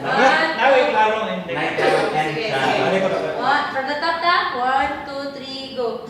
Nawi, klaro na hindi. Nawi, klaro na hindi. From the top down, one, two, three, go.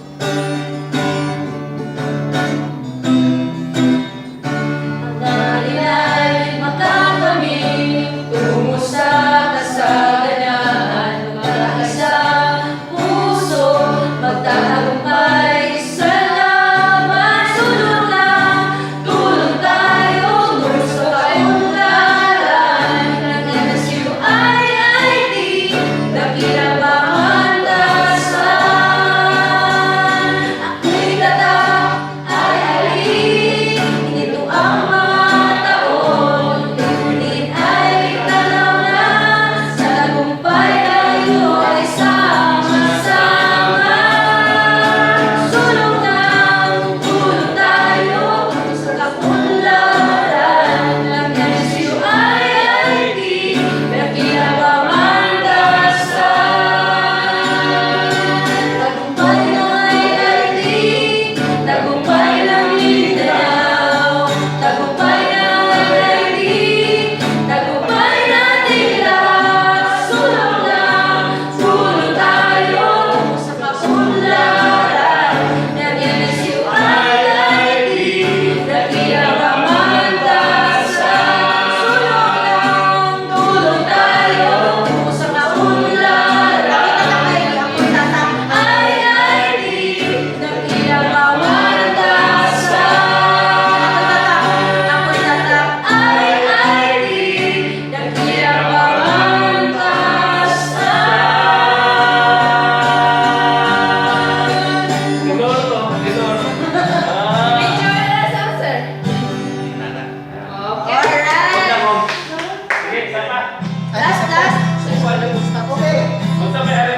Last, last. Okay.